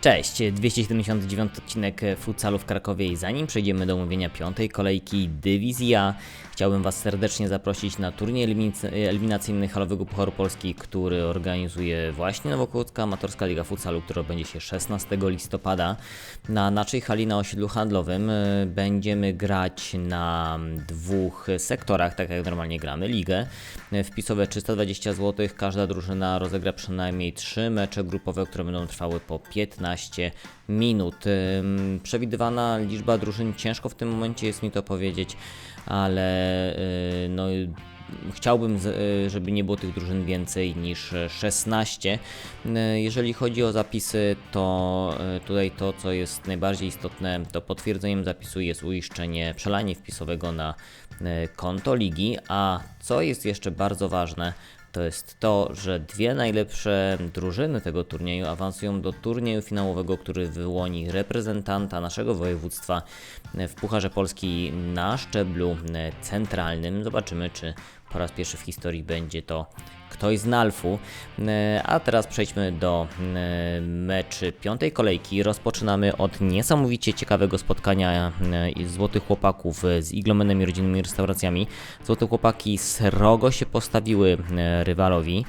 Cześć, 279 odcinek futsalu w Krakowie i zanim przejdziemy do omówienia piątej kolejki Dywizji A, chciałbym Was serdecznie zaprosić na turniej eliminacyjny Halowego Pucharu Polski, który organizuje właśnie Nowokucka Amatorska Liga Futsalu, która odbędzie się 16 listopada na naszej hali na osiedlu handlowym. E, Będziemy grać na dwóch sektorach, tak jak normalnie gramy, ligę. E, Wpisowe 320 zł, każda drużyna rozegra przynajmniej 3 mecze grupowe, które będą trwały po 15 minut. Ym, Przewidywana liczba drużyn ciężko w tym momencie jest mi to powiedzieć, ale y, no chciałbym, y, żeby nie było tych drużyn więcej niż 16. Y, Jeżeli chodzi o zapisy, to tutaj to, co jest najbardziej istotne, to potwierdzeniem zapisu jest uiszczenie, przelanie wpisowego na konto ligi, a co jest jeszcze bardzo ważne, to jest to, że dwie najlepsze drużyny tego turnieju awansują do turnieju finałowego, który wyłoni reprezentanta naszego województwa w Pucharze Polski na szczeblu centralnym. Zobaczymy, czy po raz pierwszy w historii będzie to ktoś z Nalfu. E, A teraz przejdźmy do e, meczy piątej kolejki. Rozpoczynamy od niesamowicie ciekawego spotkania e, Złotych Chłopaków z Iglomenem i rodzinnymi restauracjami. Złote Chłopaki srogo się postawiły rywalowi,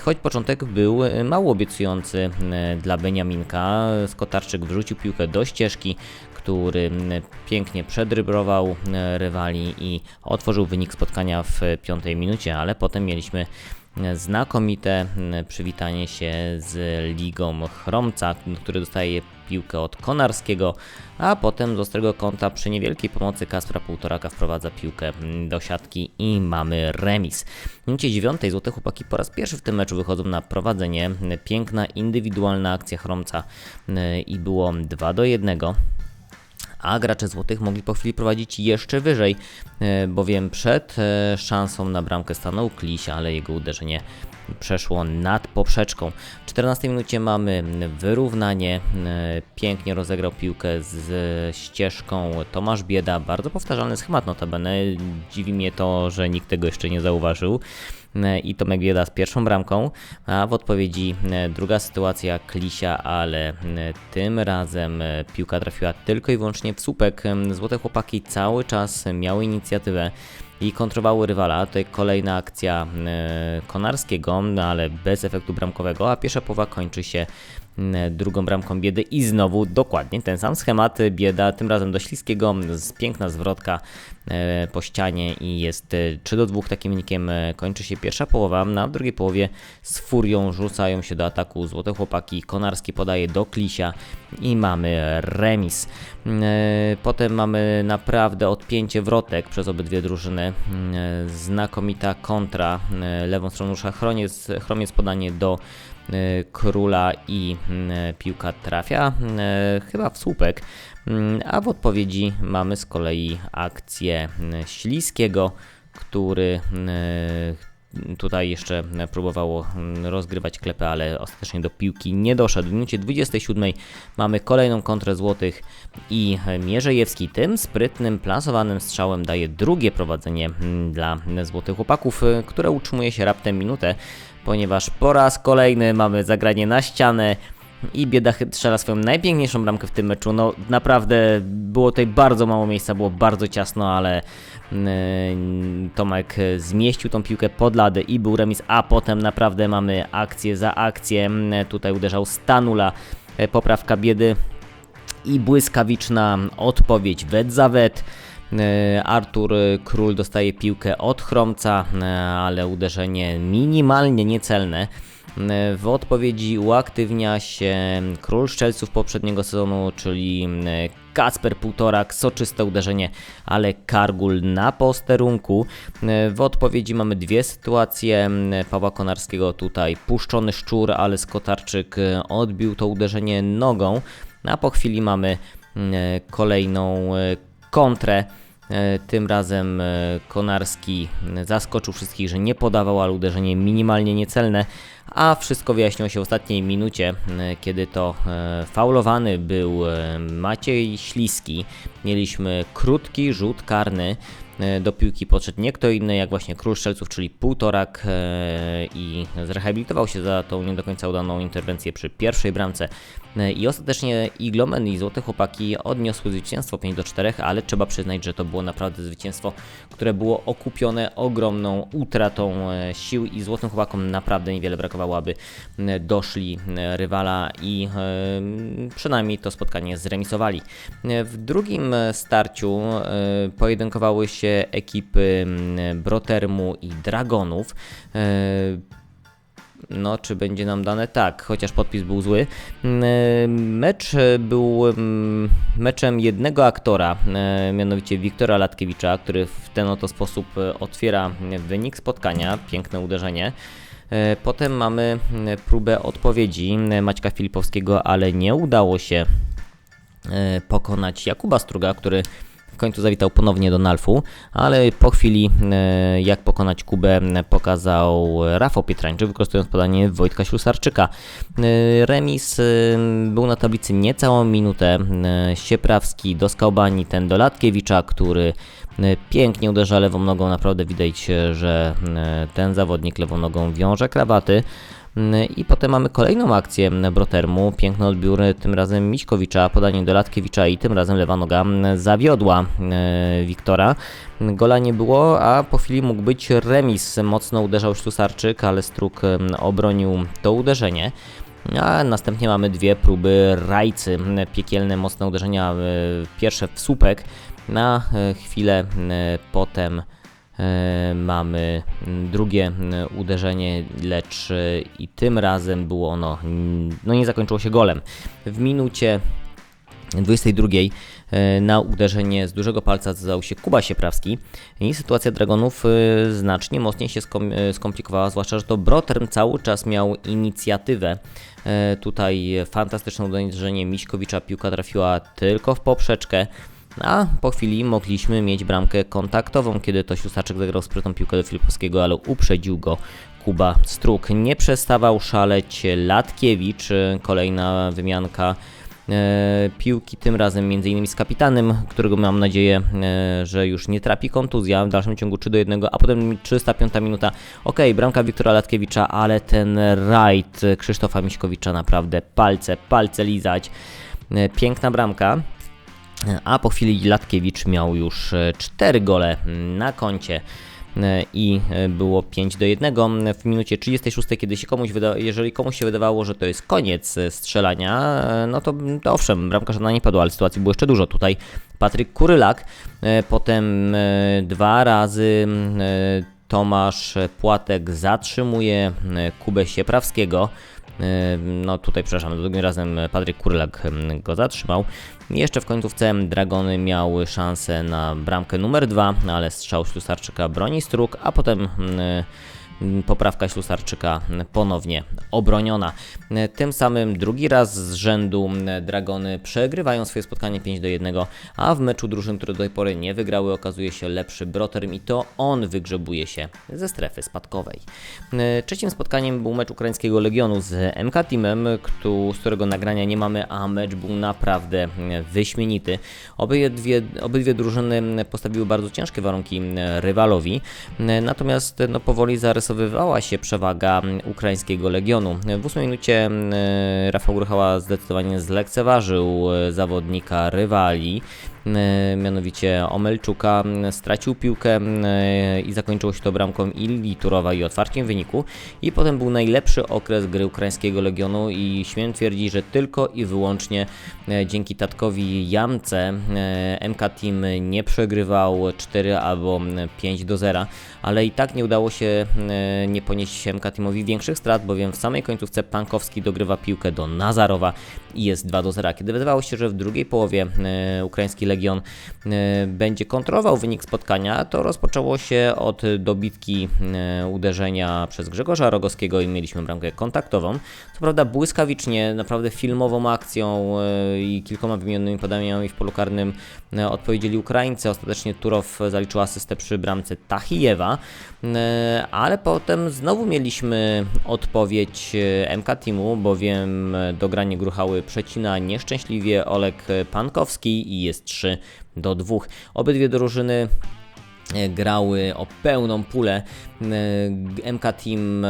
choć początek był mało obiecujący dla Beniaminka. Skotarczyk wrzucił piłkę do ścieżki, który mm, pięknie przedrybrował e, rywali i otworzył wynik spotkania w piątej minucie, ale potem mieliśmy e, znakomite mm, przywitanie się z Ligą Chromca, który dostaje piłkę od Konarskiego, a potem z ostrego kąta przy niewielkiej pomocy Kaspra Półtoraka wprowadza piłkę mm, do siatki i mamy remis. W minucie dziewiątej Złote Chłopaki po raz pierwszy w tym meczu wychodzą na prowadzenie. Piękna indywidualna akcja Chromca e, i było 2 do 1 a gracze złotych mogli po chwili prowadzić jeszcze wyżej, e, bowiem przed e, szansą na bramkę stanął Kliś, ale jego uderzenie przeszło nad poprzeczką. W 14 minucie mamy wyrównanie, e, pięknie rozegrał piłkę z ścieżką Tomasz Bieda, bardzo powtarzalny schemat notabene, dziwi mnie to, że nikt tego jeszcze nie zauważył i Tomek Bieda z pierwszą bramką, a w odpowiedzi e, druga sytuacja Klisia, ale e, tym razem e, piłka trafiła tylko i wyłącznie w słupek. E, Złote chłopaki cały czas miały inicjatywę i kontrowały rywala. Tutaj kolejna akcja e, Konarskiego, no ale bez efektu bramkowego, a pierwsza połowa kończy się drugą bramką Biedy i znowu dokładnie ten sam schemat. Bieda tym razem do Śliskiego, piękna zwrotka e, po ścianie i jest e, 3 do 2 takim wynikiem e, kończy się pierwsza połowa. Na w drugiej połowie z furią rzucają się do ataku złote chłopaki. Konarski podaje do Klisia i mamy remis. E, Potem mamy naprawdę odpięcie wrotek przez obydwie drużyny. E, Znakomita kontra e, lewą stroną rusza Chroniec, Chromiec podanie do e, króla i mm, piłka trafia e, chyba w słupek. A w odpowiedzi mamy z kolei akcję Śliskiego, który tutaj jeszcze próbowało mm, rozgrywać klepę, ale ostatecznie do piłki nie doszedł. W minucie 27 mamy kolejną kontrę złotych i Mierzejewski tym sprytnym, plasowanym strzałem daje drugie prowadzenie dla złotych chłopaków, y, które utrzymuje się raptem minutę, ponieważ po raz kolejny mamy zagranie na ścianę. I bieda strzela swoją najpiękniejszą bramkę w tym meczu. No naprawdę było tutaj bardzo mało miejsca, było bardzo ciasno, ale mm, Tomek zmieścił tą piłkę pod ladę i był remis, a potem naprawdę mamy akcję za akcję. Mm, Tutaj uderzał Stanula, e, poprawka biedy i błyskawiczna odpowiedź wet za wet. E, Artur Król dostaje piłkę od Chromca, e, ale uderzenie minimalnie niecelne. E, W odpowiedzi uaktywnia się król szczelców poprzedniego sezonu, czyli e, Kacper Półtorak, soczyste uderzenie, ale Kargul na posterunku. E, W odpowiedzi mamy dwie sytuacje Pawła Konarskiego tutaj puszczony szczur, ale Skotarczyk e, odbił to uderzenie nogą, a po chwili mamy e, kolejną e, kontrę. E, Tym razem e, Konarski zaskoczył wszystkich, że nie podawał, ale uderzenie minimalnie niecelne, a wszystko wyjaśniło się w ostatniej minucie, e, kiedy to faulowany był Maciej Śliski. Mieliśmy krótki rzut karny, do piłki podszedł nie kto inny jak właśnie król strzelców, czyli półtorak i zrehabilitował się za tą nie do końca udaną interwencję przy pierwszej bramce I ostatecznie Iglomen i Złote Chłopaki odniosły zwycięstwo 5 do 4, ale trzeba przyznać, że to było naprawdę zwycięstwo, które było okupione ogromną utratą e, sił i Złotym Chłopakom naprawdę niewiele brakowało, aby doszli rywala i e, przynajmniej to spotkanie zremisowali. E, W drugim starciu pojedynkowały się ekipy Brotermu i Dragonów. E, no, czy będzie nam dane? Tak, chociaż podpis był zły. Mm, Mecz e, był mm, meczem jednego aktora, e, mianowicie Wiktora Latkiewicza, który w ten oto sposób e, otwiera wynik spotkania. Piękne uderzenie. E, Potem mamy mm, próbę odpowiedzi Maćka Filipowskiego, ale nie udało się e, pokonać Jakuba Struga, który końcu zawitał ponownie do Nalfu, ale po chwili e, jak pokonać Kubę pokazał Rafał Pietrańczyk, wykorzystując podanie Wojtka Ślusarczyka. E, Remis e, był na tablicy niecałą minutę. Sieprawski do Skałbani, ten do Latkiewicza, który pięknie uderza lewą nogą. Naprawdę widać, że ten zawodnik lewą nogą wiąże krawaty. I potem mamy kolejną akcję Brotermu. Piękny odbiór, tym razem Miśkowicza, podanie do Latkiewicza i tym razem lewa noga zawiodła y, Wiktora. Gola nie było, a po chwili mógł być remis. Mocno uderzał Ślusarczyk, ale Struk mm, obronił to uderzenie. A następnie mamy dwie próby rajcy, piekielne, mocne uderzenia, y, pierwsze w słupek, na chwilę potem E, mamy mm, drugie mm, uderzenie, lecz e, i tym razem było ono, no nie zakończyło się golem. W minucie 22 e, na uderzenie z dużego palca zdał się Kuba Sieprawski i sytuacja Dragonów e, znacznie mocniej się skom- e, skomplikowała, zwłaszcza, że to Broterm cały czas miał inicjatywę. E, Tutaj fantastyczne uderzenie Miśkowicza, piłka trafiła tylko w poprzeczkę. A po chwili mogliśmy mieć bramkę kontaktową, kiedy to Siusaczek zagrał sprytną piłkę do Filipowskiego, ale uprzedził go Kuba Struk. Nie przestawał szaleć Latkiewicz, kolejna wymianka e, piłki, tym razem m.in. z kapitanem, którego mam nadzieję, e, że już nie trapi kontuzja w dalszym ciągu 3 do 1, a potem 305 minuta. Ok, bramka Wiktora Latkiewicza, ale ten rajd Krzysztofa Miśkowicza naprawdę palce, palce lizać. E, Piękna bramka. A po chwili Latkiewicz miał już 4 gole na koncie e, i e, było 5 do 1 w minucie 36, kiedy się komuś wyda- jeżeli komuś się wydawało, że to jest koniec e, strzelania, e, no to, to owszem, bramka żadna nie padła, ale sytuacji było jeszcze dużo. Tutaj Patryk Kurylak, e, potem e, dwa razy e, Tomasz Płatek zatrzymuje e, Kubę Sieprawskiego. E, No tutaj, przepraszam, drugim razem Patryk Kurlak em, go zatrzymał. Jeszcze w końcówce Dragony miały szansę na bramkę numer dwa, ale strzał Ślusarczyka broni Struk, a potem mm, poprawka Ślusarczyka ponownie obroniona. Tym samym drugi raz z rzędu Dragony przegrywają swoje spotkanie 5 do 1, a w meczu drużyn, które do tej pory nie wygrały, okazuje się lepszy Broterm i to on wygrzebuje się ze strefy spadkowej. Trzecim spotkaniem był mecz ukraińskiego Legionu z MK Teamem, z którego nagrania nie mamy, a mecz był naprawdę wyśmienity. Obydwie, obydwie drużyny postawiły bardzo ciężkie warunki rywalowi, natomiast no, powoli zarysowywała się przewaga ukraińskiego Legionu. W ósmej minucie e, Rafał Gruchała zdecydowanie zlekceważył e, zawodnika rywali, mianowicie Omelczuka stracił piłkę e, i zakończyło się to bramką Illi Turowa i otwarciem wyniku i potem był najlepszy okres gry ukraińskiego Legionu i śmiem twierdzić, że tylko i wyłącznie e, dzięki Tatkowi Jamce e, MK Team nie przegrywał 4 albo 5 do 0, ale i tak nie udało się e, nie ponieść MK Teamowi większych strat, bowiem w samej końcówce Pankowski dogrywa piłkę do Nazarowa i jest 2 do 0. Kiedy wydawało się, że w drugiej połowie e, ukraiński Legion e, będzie kontrolował wynik spotkania, to rozpoczęło się od dobitki e, uderzenia przez Grzegorza Rogowskiego i mieliśmy bramkę kontaktową. Co prawda błyskawicznie, naprawdę filmową akcją e, i kilkoma wymienionymi podaniami w polu karnym odpowiedzieli Ukraińcy. Ostatecznie Turow zaliczył asystę przy bramce Tachijewa, ale potem znowu mieliśmy odpowiedź MK Teamu, bowiem dogranie gruchały przecina nieszczęśliwie Olek Pankowski i jest 3 do 2. Obydwie drużyny grały o pełną pulę. E, MK Team e,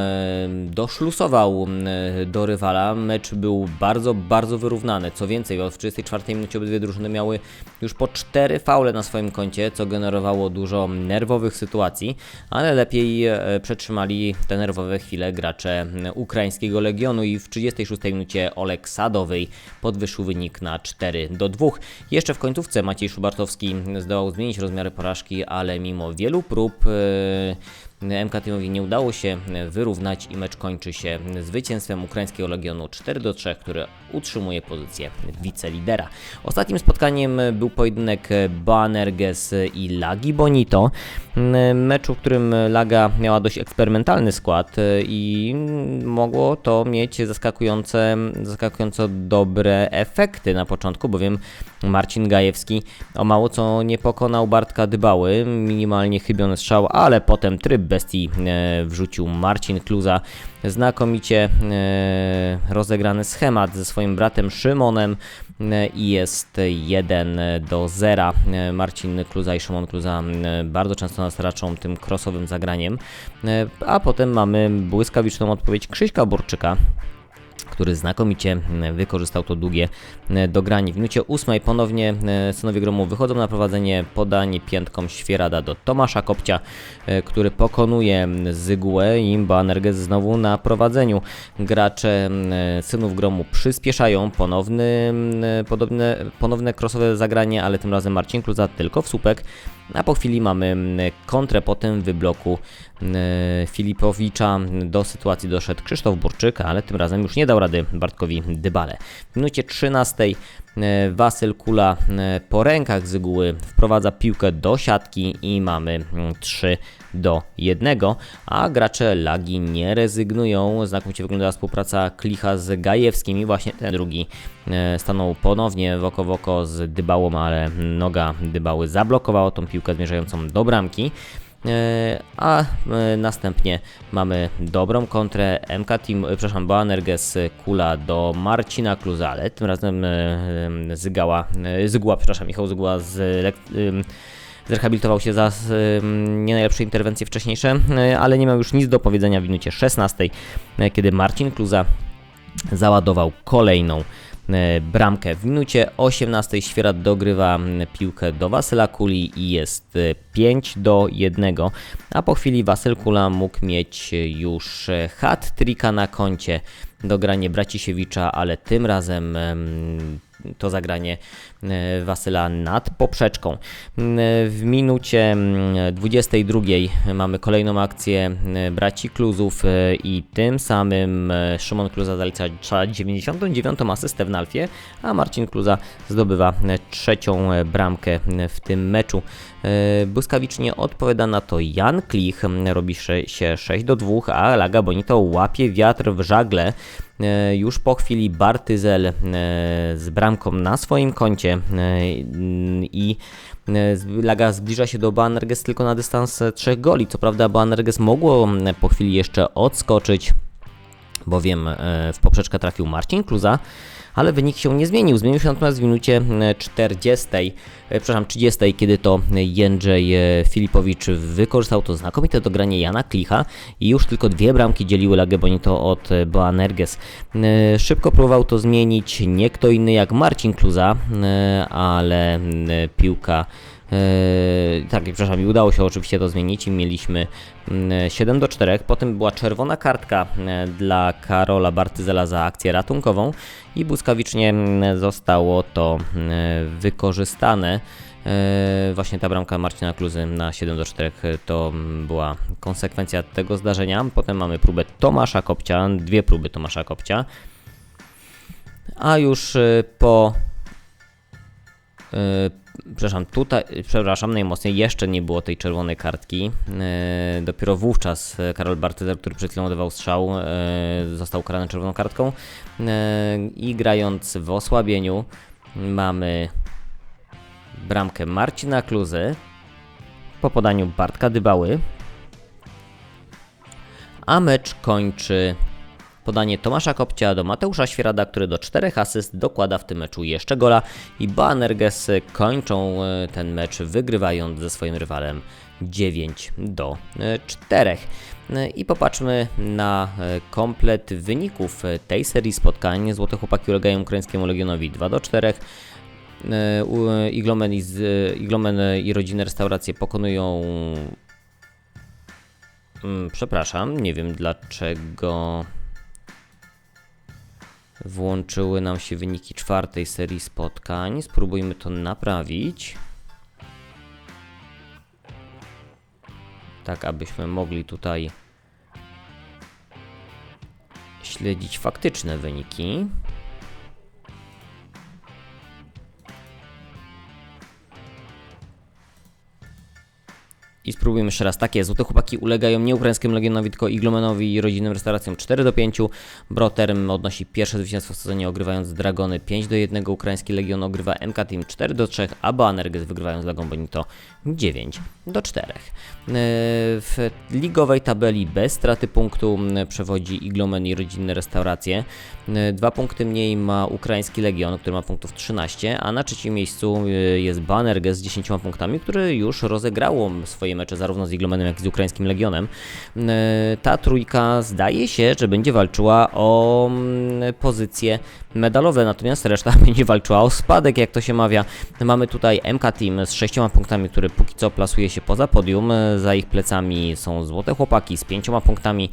doszlusował e, do rywala. Mecz był bardzo, bardzo wyrównany. Co więcej, w 34 minucie obydwie drużyny miały już po 4 faule na swoim koncie, co generowało dużo nerwowych sytuacji, ale lepiej e, przetrzymali te nerwowe chwile gracze e, ukraińskiego Legionu i w 36 minucie Olek Sadowej podwyższył wynik na 4 do 2. Jeszcze w końcówce Maciej Szubartowski zdołał zmienić rozmiary porażki, ale mimo wielu prób e, MK Teamowi nie udało się wyrównać i mecz kończy się zwycięstwem ukraińskiego Legionu 4 do 3, który utrzymuje pozycję wicelidera. Ostatnim spotkaniem był pojedynek Boanerges i Lagi Bonito. Meczu, w którym Laga miała dość eksperymentalny skład i mogło to mieć zaskakujące, zaskakująco dobre efekty na początku, bowiem Marcin Gajewski o mało co nie pokonał Bartka Dybały, minimalnie chybiony strzał, ale potem tryb bestii e, wrzucił Marcin Kluza. Znakomicie e, rozegrany schemat ze swoim bratem Szymonem e, i jest 1 do 0. E, Marcin Kluza i Szymon Kluza bardzo często nas raczą tym crossowym zagraniem, a potem mamy błyskawiczną odpowiedź Krzyśka Borczyka który znakomicie wykorzystał to długie dogranie. W minucie ósmej ponownie synowie Gromu wychodzą na prowadzenie, podanie piętką Świerada do Tomasza Kopcia, e, który pokonuje Zygłę i Banerges znowu na prowadzeniu. Gracze synów Gromu przyspieszają, ponowny, podobne, ponowne crossowe zagranie, ale tym razem Marcin Kluza tylko w słupek. A po chwili mamy kontrę po tym wybloku Filipowicza. Do sytuacji doszedł Krzysztof Burczyk, ale tym razem już nie dał rady Bartkowi Dybale. W minucie 13 Wasyl Kula po rękach Zyguły wprowadza piłkę do siatki i mamy 3 do 1, a gracze Lagi nie rezygnują. Znakomicie wyglądała współpraca Klicha z Gajewskim i właśnie ten drugi stanął ponownie w oko w oko z Dybałą, ale noga Dybały zablokowała tą piłkę zmierzającą do bramki. E, A e, następnie mamy dobrą kontrę MK Team, e, przepraszam, Boanerges Kula do Marcina Kluza, ale tym razem Zygała, Zygła, przepraszam, Michał Zygła z zrehabilitował się za nie najlepsze interwencje wcześniejsze, ale nie miał już nic do powiedzenia w minucie 16, e, kiedy Marcin Kluza załadował kolejną bramkę. W minucie 18 Świerat dogrywa piłkę do Wasyla Kuli i jest e, 5 do 1, a po chwili Wasyl Kula mógł mieć już e, hat-tricka na koncie dogranie Bracisiewicza, ale tym razem em, to zagranie e, Wasyla nad poprzeczką. M, W minucie mm, 22 mamy kolejną akcję e, braci Kluzów e, i tym samym e, Szymon Kluza zalicza 99 asystę w Nalfie, a Marcin Kluza zdobywa e, trzecią e, bramkę e, w tym meczu. E, Błyskawicznie odpowiada na to Jan Klich, robi się 6 do 2, a Laga Bonito łapie wiatr w żagle. E, Już po chwili Bartyzel e, z bramką na swoim koncie e, i Laga zbliża się do Banerges tylko na dystans trzech goli. Co prawda Banerges mogło po chwili jeszcze odskoczyć, bowiem w poprzeczkę trafił Marcin Kluza, ale wynik się nie zmienił. Zmienił się natomiast w minucie e, 40, e, przepraszam, 30, kiedy to Jędrzej e, Filipowicz wykorzystał to znakomite dogranie Jana Klicha i już tylko dwie bramki dzieliły Lagę Bonito od e, Boanerges. E, Szybko próbował to zmienić nie kto inny jak Marcin Kluza, e, ale e, piłka tak, przepraszam, i udało się oczywiście to zmienić i mieliśmy mm, 7 do 4. Potem była czerwona kartka e, dla Karola Bartyzela za akcję ratunkową i błyskawicznie mm, zostało to mm, wykorzystane. Właśnie ta bramka Marcina Kluzy na 7 do 4 to mm, była konsekwencja tego zdarzenia. Potem mamy próbę Tomasza Kopcia, dwie próby Tomasza Kopcia. A już po Yy, przepraszam, tutaj, przepraszam, najmocniej jeszcze nie było tej czerwonej kartki. Yy, dopiero wówczas e, Karol Bartyzer, który przed chwilą oddawał strzał, yy, został karany czerwoną kartką. Yy, I grając w osłabieniu mamy bramkę Marcina Kluzy po podaniu Bartka Dybały. A mecz kończy Podanie Tomasza Kopcia do Mateusza Świerada, który do czterech asyst dokłada w tym meczu jeszcze gola i Banerges kończą e, ten mecz wygrywając ze swoim rywalem 9 do 4. I popatrzmy na komplet wyników tej serii spotkań. Złote chłopaki ulegają ukraińskiemu Legionowi 2 do 4. Iglomen i, Iglomen i rodziny restauracje pokonują Mm, przepraszam, nie wiem dlaczego włączyły nam się wyniki czwartej serii spotkań. Spróbujmy to naprawić. Tak, abyśmy mogli tutaj śledzić faktyczne wyniki. I spróbujmy jeszcze raz. Takie złote chłopaki ulegają nie ukraińskiemu Legionowi, tylko Iglomenowi i rodzinnym restauracjom 4 do 5. Broterm odnosi pierwsze zwycięstwo w sezonie ogrywając Dragony 5 do 1. Ukraiński Legion ogrywa MK Team 4 do 3, a Banerges wygrywając Legą Bonito 9 do 4. E, w ligowej tabeli bez straty punktu przewodzi Iglomen i rodzinne restauracje. E, dwa punkty mniej ma ukraiński Legion, który ma punktów 13, a na trzecim miejscu e, jest Banerges z 10 punktami, który już rozegrało swoje mecze zarówno z Iglomenem, jak i z ukraińskim Legionem. Ta trójka zdaje się, że będzie walczyła o pozycje medalowe, natomiast reszta będzie walczyła o spadek, jak to się mawia. Mamy tutaj MK Team z 6 punktami, który póki co plasuje się poza podium. Za ich plecami są Złote Chłopaki z 5 punktami.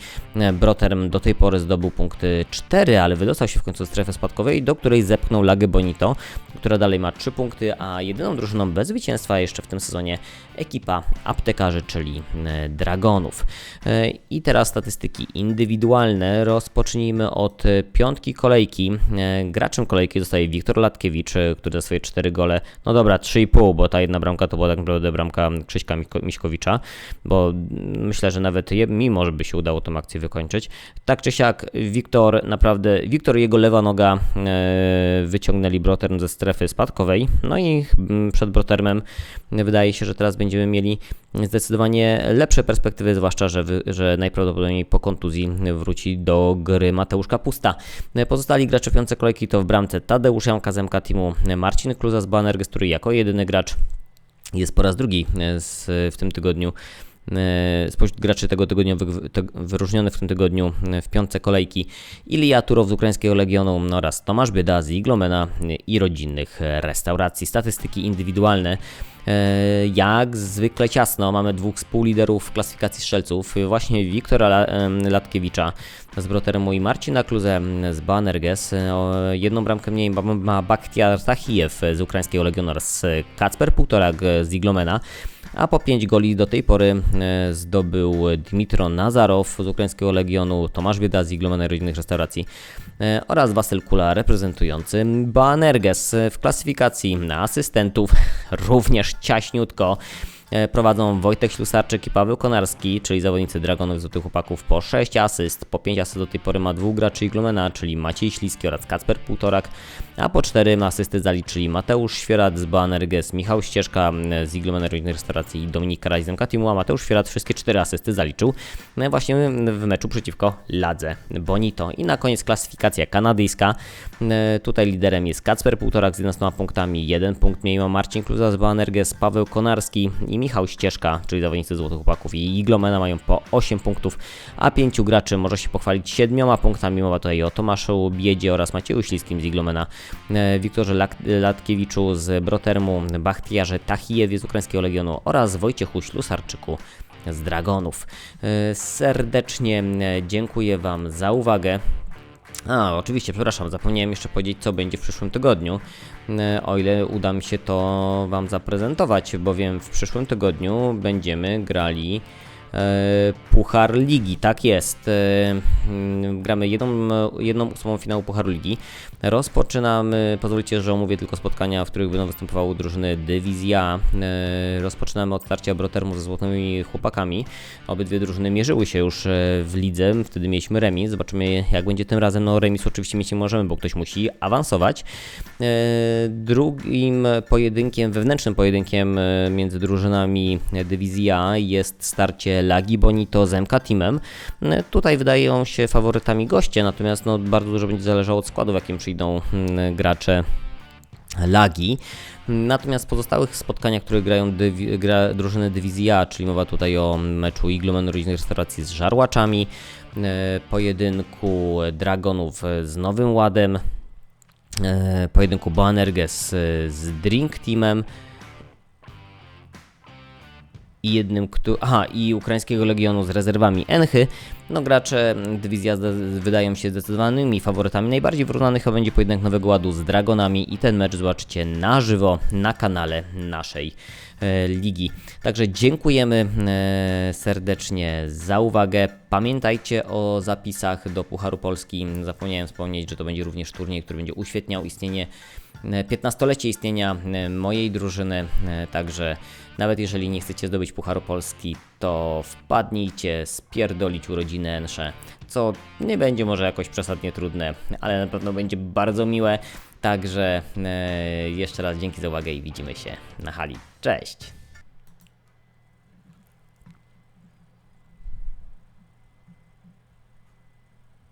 Broterm do tej pory zdobył punkty 4, ale wydostał się w końcu z strefy spadkowej, do której zepchnął Lagę Bonito, która dalej ma 3 punkty, a jedyną drużyną bez zwycięstwa jeszcze w tym sezonie ekipa aptekarzy, czyli e, Dragonów. E, I teraz statystyki indywidualne. Rozpocznijmy od piątki kolejki. E, graczem kolejki zostaje Wiktor Latkiewicz, który za swoje 4 gole, no dobra, 3,5, bo ta jedna bramka to była tak naprawdę bramka Krzyśka Miśkowicza, bo myślę, że nawet mi może by się udało tą akcję wykończyć. Tak czy siak, Wiktor naprawdę, Wiktor jego lewa noga wyciągnęli Broterm ze strefy spadkowej, no i przed Brotermem wydaje się, że teraz będziemy mieli zdecydowanie lepsze perspektywy, zwłaszcza, że, że najprawdopodobniej po kontuzji wróci do gry Mateusz Kapusta. Pozostali gracze piące kolejki to w bramce Tadeusz Janka z Marcin Kluza z Banerges, który jako jedyny gracz jest po raz drugi w tym tygodniu E, spośród graczy tego tygodnia wyróżnionych w tym tygodniu e, w piątce kolejki Ilija Turow z ukraińskiego Legionu oraz Tomasz Bieda z Iglomena i rodzinnych restauracji. Statystyki indywidualne e, jak zwykle ciasno. Mamy dwóch współliderów w klasyfikacji strzelców. Właśnie Wiktora Latkiewicza z Broteremu i Marcina Kluze z Banerges. Jedną bramkę mniej ma Bakhtiar Tahijew z ukraińskiego Legionu oraz Kacper Półtorak z Iglomena a po 5 goli do tej pory e, zdobył Dmitro Nazarow z ukraińskiego Legionu, Tomasz Bieda z Iglomenej Rodzinnych Restauracji e, oraz Wasyl Kula reprezentujący Banerges w klasyfikacji na asystentów również ciaśniutko. E, prowadzą Wojtek Ślusarczyk i Paweł Konarski, czyli zawodnicy Dragonów Złotych Chłopaków po 6 asyst. Po 5 asyst do tej pory ma dwóch graczy Iglomena, czyli Maciej Śliski oraz Kacper Półtorak, a po 4 asysty zaliczyli Mateusz Świerat z Banerges, Michał Ścieżka z Iglomena Rodzinnej Restauracji i Dominik Karajzem Katimu, a Mateusz Świerat wszystkie 4 asysty zaliczył no właśnie w meczu przeciwko Ladze Bonito. I na koniec klasyfikacja kanadyjska. E, tutaj liderem jest Kacper Półtorak z 11 punktami, jeden punkt mniej ma Marcin Kluza z Banerges, Paweł Konarski i Michał Ścieżka, czyli zawodnicy Złotych Chłopaków i Iglomena mają po 8 punktów, a pięciu graczy może się pochwalić 7 punktami. Mowa tutaj o Tomaszu Biedzie oraz Macieju Śliskim z Iglomena, e, Wiktorze Latkiewiczu z Brotermu, Bachtiarze Tachijewie z Ukraińskiego Legionu oraz Wojciechu Ślusarczyku z Dragonów. E, serdecznie e, dziękuję Wam za uwagę. A, oczywiście, przepraszam, zapomniałem jeszcze powiedzieć, co będzie w przyszłym tygodniu. E, o ile uda mi się to Wam zaprezentować, bowiem w przyszłym tygodniu będziemy grali Puchar Ligi, tak jest. E, mm, gramy jedną, jedną ósmą finału Pucharu Ligi. Rozpoczynamy, pozwólcie, że omówię tylko spotkania, w których będą występowały drużyny Dywizja. E, rozpoczynamy od starcia Brotermu ze złotymi chłopakami. Obydwie drużyny mierzyły się już w lidze, wtedy mieliśmy remis. Zobaczymy jak będzie tym razem. No remis oczywiście mieć nie możemy, bo ktoś musi awansować. Drugim pojedynkiem, wewnętrznym pojedynkiem między drużynami Dywizja jest starcie Lagi Bonito z MK Teamem. E, tutaj wydają się faworytami goście, natomiast no, bardzo dużo będzie zależało od składu, w jakim przyjdą hmm, gracze Lagi. Natomiast w pozostałych spotkaniach, które grają dywi- gra drużyny dywizji A, czyli mowa tutaj o meczu Iglomen Rodzinnej Restauracji z Żarłaczami, e, pojedynku Dragonów z Nowym Ładem, e, pojedynku Boanerges z Drink Teamem i jednym, kto, aha, i ukraińskiego Legionu z rezerwami Enchy. No gracze dywizja wydają się zdecydowanymi faworytami. Najbardziej wyrównanych chyba będzie pojedynek Nowego Ładu z Dragonami i ten mecz zobaczycie na żywo na kanale naszej e, ligi. Także dziękujemy e, serdecznie za uwagę. Pamiętajcie o zapisach do Pucharu Polski. Zapomniałem wspomnieć, że to będzie również turniej, który będzie uświetniał istnienie 15-lecie istnienia e, mojej drużyny, e, także nawet jeżeli nie chcecie zdobyć Pucharu Polski, to wpadnijcie spierdolić urodziny Ensze, co nie będzie może jakoś przesadnie trudne, ale na pewno będzie bardzo miłe. Także e, jeszcze raz dzięki za uwagę i widzimy się na hali. Cześć!